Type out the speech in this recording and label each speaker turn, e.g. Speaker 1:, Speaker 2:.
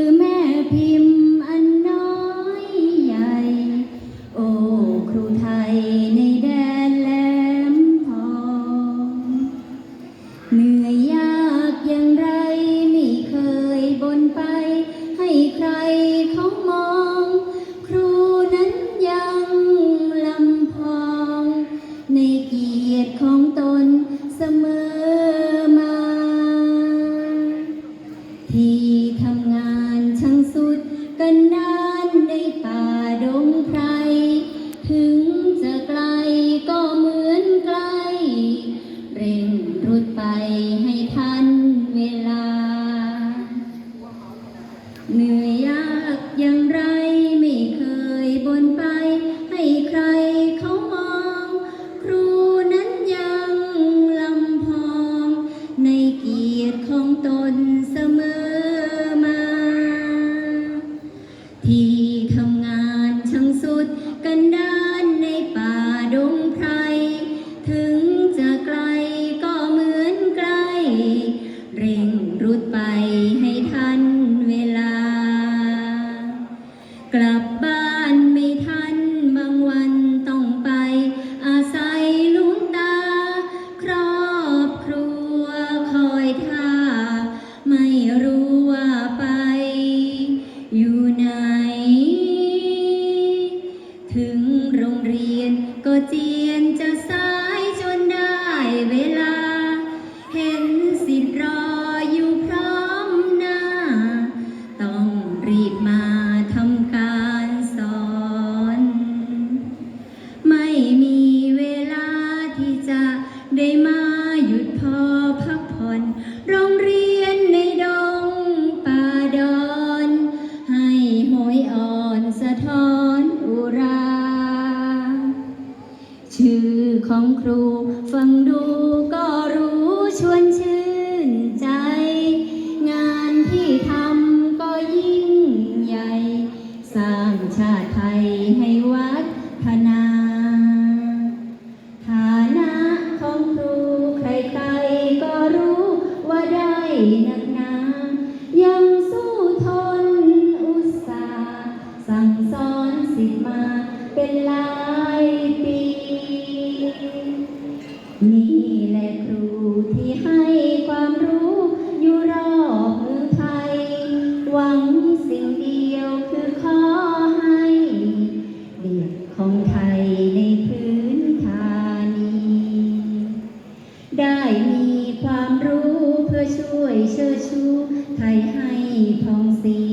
Speaker 1: คือแม่พิม ด ที่ทำงานช่างสุดกันดานในป่าดงไพร ถึงจะไกลก็เหมือนไกล เร่งรุดไปให้ทันเวลา ก็เจียนจะสายจนได้เวลา เห็นสิทธิ์รออยู่พร้อมหน้า ต้องรีบมาทำการสอน ไม่มี ของครู ฟังดูก็รู้ชวนชื่นใจ งานที่ทำก็ยิ่งใหญ่ สร้างชาติไทยให้วัฒนา ฐานะของครูใครๆก็รู้ว่าได้นักหนา ยังสู้ทนอุตสาห์สั่งสอนสิทธิ์มา เป็นหลายปีนี่และครูที่ให้ความรู้อยู่รอบไทย หวังสิ่งเดียวคือขอให้เด็กของไทยในพื้นฐานี ได้มีความรู้เพื่อช่วยเชิดชูไทยให้พองสี